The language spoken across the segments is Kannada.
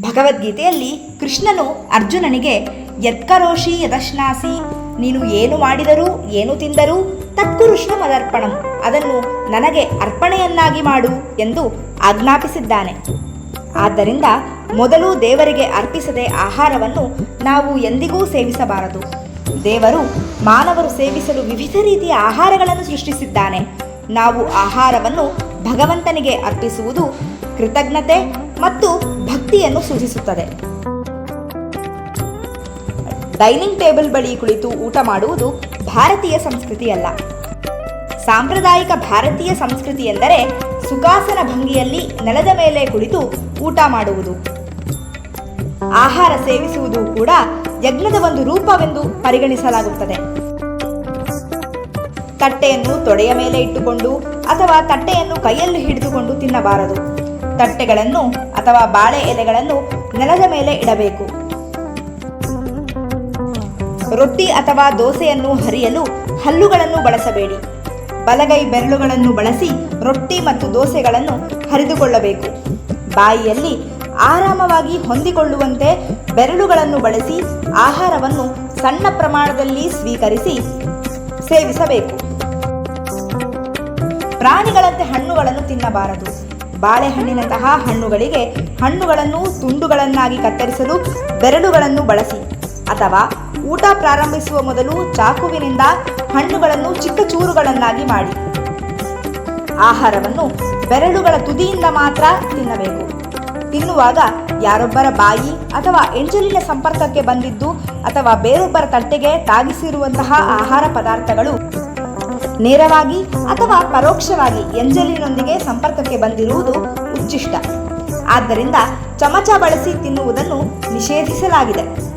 ಭಗವದ್ಗೀತೆಯಲ್ಲಿ ಕೃಷ್ಣನು ಅರ್ಜುನನಿಗೆ, ಯತ್ಕರೋಷಿ ಯದಶ್ನಾಸಿ, ನೀನು ಏನು ಮಾಡಿದರೂ, ಏನು ತಿಂದರೂ ತತ್ಕುರುಷ್ಣ ಮದರ್ಪಣಂ ಅದನ್ನು ನನಗೆ ಅರ್ಪಣೆಯನ್ನಾಗಿ ಮಾಡು ಎಂದು ಆಜ್ಞಾಪಿಸಿದ್ದಾನೆ. ಆದ್ದರಿಂದ ಮೊದಲು ದೇವರಿಗೆ ಅರ್ಪಿಸದೆ ಆಹಾರವನ್ನು ನಾವು ಎಂದಿಗೂ ಸೇವಿಸಬಾರದು. ದೇವರು ಮಾನವರು ಸೇವಿಸಲು ವಿವಿಧ ರೀತಿಯ ಆಹಾರಗಳನ್ನು ಸೃಷ್ಟಿಸಿದ್ದಾನೆ. ನಾವು ಆಹಾರವನ್ನು ಭಗವಂತನಿಗೆ ಅರ್ಪಿಸುವುದು ಕೃತಜ್ಞತೆ ಮತ್ತು ಭಕ್ತಿಯನ್ನು ಸೂಚಿಸುತ್ತದೆ. ಡೈನಿಂಗ್ ಟೇಬಲ್ ಬಳಿ ಕುಳಿತು ಊಟ ಮಾಡುವುದು ಭಾರತೀಯ ಸಂಸ್ಕೃತಿಯಲ್ಲ. ಸಾಂಪ್ರದಾಯಿಕ ಭಾರತೀಯ ಸಂಸ್ಕೃತಿ ಎಂದರೆ ಸುಖಾಸನ ಭಂಗಿಯಲ್ಲಿ ನೆಲದ ಮೇಲೆ ಕುಳಿತು ಊಟ ಮಾಡುವುದು. ಆಹಾರ ಸೇವಿಸುವುದು ಕೂಡ ಯಜ್ಞದ ಒಂದು ರೂಪವೆಂದು ಪರಿಗಣಿಸಲಾಗುತ್ತದೆ. ತಟ್ಟೆಯನ್ನು ತೊಡೆಯ ಮೇಲೆ ಇಟ್ಟುಕೊಂಡು ಅಥವಾ ತಟ್ಟೆಯನ್ನು ಕೈಯಲ್ಲಿ ಹಿಡಿದುಕೊಂಡು ತಿನ್ನಬಾರದು. ತಟ್ಟೆಗಳನ್ನು ಅಥವಾ ಬಾಳೆ ಎಲೆಗಳನ್ನು ನೆಲದ ಮೇಲೆ ಇಡಬೇಕು. ರೊಟ್ಟಿ ಅಥವಾ ದೋಸೆಯನ್ನು ಹರಿಯಲು ಹಲ್ಲುಗಳನ್ನು ಬಳಸಬೇಡಿ. ಬಲಗೈ ಬೆರಳುಗಳನ್ನು ಬಳಸಿ ರೊಟ್ಟಿ ಮತ್ತು ದೋಸೆಗಳನ್ನು ಹರಿದುಕೊಳ್ಳಬೇಕು. ಬಾಯಿಯಲ್ಲಿ ಆರಾಮವಾಗಿ ಹೊಂದಿಕೊಳ್ಳುವಂತೆ ಬೆರಳುಗಳನ್ನು ಬಳಸಿ ಆಹಾರವನ್ನು ಸಣ್ಣ ಪ್ರಮಾಣದಲ್ಲಿ ಸ್ವೀಕರಿಸಿ ಸೇವಿಸಬೇಕು. ಪ್ರಾಣಿಗಳಂತೆ ಹಣ್ಣುಗಳನ್ನು ತಿನ್ನಬಾರದು. ಬಾಳೆಹಣ್ಣಿನಂತಹ ಹಣ್ಣುಗಳಿಗೆ ಹಣ್ಣುಗಳನ್ನು ತುಂಡುಗಳನ್ನಾಗಿ ಕತ್ತರಿಸಲು ಬೆರಳುಗಳನ್ನು ಬಳಸಿ, ಅಥವಾ ಊಟ ಪ್ರಾರಂಭಿಸುವ ಮೊದಲು ಚಾಕುವಿನಿಂದ ಹಣ್ಣುಗಳನ್ನು ಚಿಕ್ಕ ಚೂರುಗಳನ್ನಾಗಿ ಮಾಡಿ. ಆಹಾರವನ್ನು ಬೆರಳುಗಳ ತುದಿಯಿಂದ ಮಾತ್ರ ತಿನ್ನಬೇಕು. ತಿನ್ನುವಾಗ ಯಾರೊಬ್ಬರ ಬಾಯಿ ಅಥವಾ ಎಂಜಲಿನ ಸಂಪರ್ಕಕ್ಕೆ ಬಂದಿದ್ದು ಅಥವಾ ಬೇರೊಬ್ಬರ ತಟ್ಟೆಗೆ ತಾಗಿಸಿರುವಂತಹ ಆಹಾರ ಪದಾರ್ಥಗಳು ನೇರವಾಗಿ ಅಥವಾ ಪರೋಕ್ಷವಾಗಿ ಎಂಜಲಿನೊಂದಿಗೆ ಸಂಪರ್ಕಕ್ಕೆ ಬಂದಿರುವುದು ಉಚ್ಚಿಷ್ಟ. ಆದ್ದರಿಂದ ಚಮಚ ಬಳಸಿ ತಿನ್ನುವುದನ್ನು ನಿಷೇಧಿಸಲಾಗಿದೆ.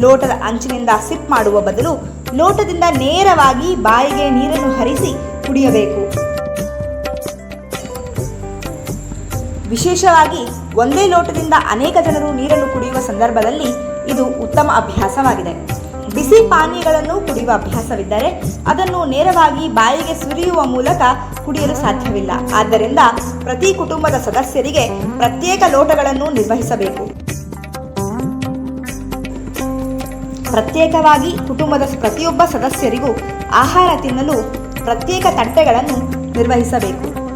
ಲೋಟದ ಅಂಚಿನಿಂದ ಸಿಪ್ ಮಾಡುವ ಬದಲು ಲೋಟದಿಂದ ನೇರವಾಗಿ ಬಾಯಿಗೆ ನೀರನ್ನು ಹರಿಸಿ ಕುಡಿಯಬೇಕು. ವಿಶೇಷವಾಗಿ ಒಂದೇ ಲೋಟದಿಂದ ಅನೇಕ ಜನರು ನೀರನ್ನು ಕುಡಿಯುವ ಸಂದರ್ಭದಲ್ಲಿ ಇದು ಉತ್ತಮ ಅಭ್ಯಾಸವಾಗಿದೆ. ಬಿಸಿ ಪಾನೀಯಗಳನ್ನು ಕುಡಿಯುವ ಅಭ್ಯಾಸವಿದ್ದರೆ ಅದನ್ನು ನೇರವಾಗಿ ಬಾಯಿಗೆ ಸುರಿಯುವ ಮೂಲಕ ಕುಡಿಯಲು ಸಾಧ್ಯವಿಲ್ಲ. ಆದ್ದರಿಂದ ಪ್ರತಿ ಕುಟುಂಬದ ಸದಸ್ಯರಿಗೆ ಪ್ರತ್ಯೇಕ ಲೋಟಗಳನ್ನು ನಿರ್ವಹಿಸಬೇಕು. ಪ್ರತ್ಯೇಕವಾಗಿ ಕುಟುಂಬದ ಪ್ರತಿಯೊಬ್ಬ ಸದಸ್ಯರಿಗೂ ಆಹಾರ ತಿನ್ನಲು ಪ್ರತ್ಯೇಕ ತಟ್ಟೆಗಳನ್ನು ನಿರ್ವಹಿಸಬೇಕು.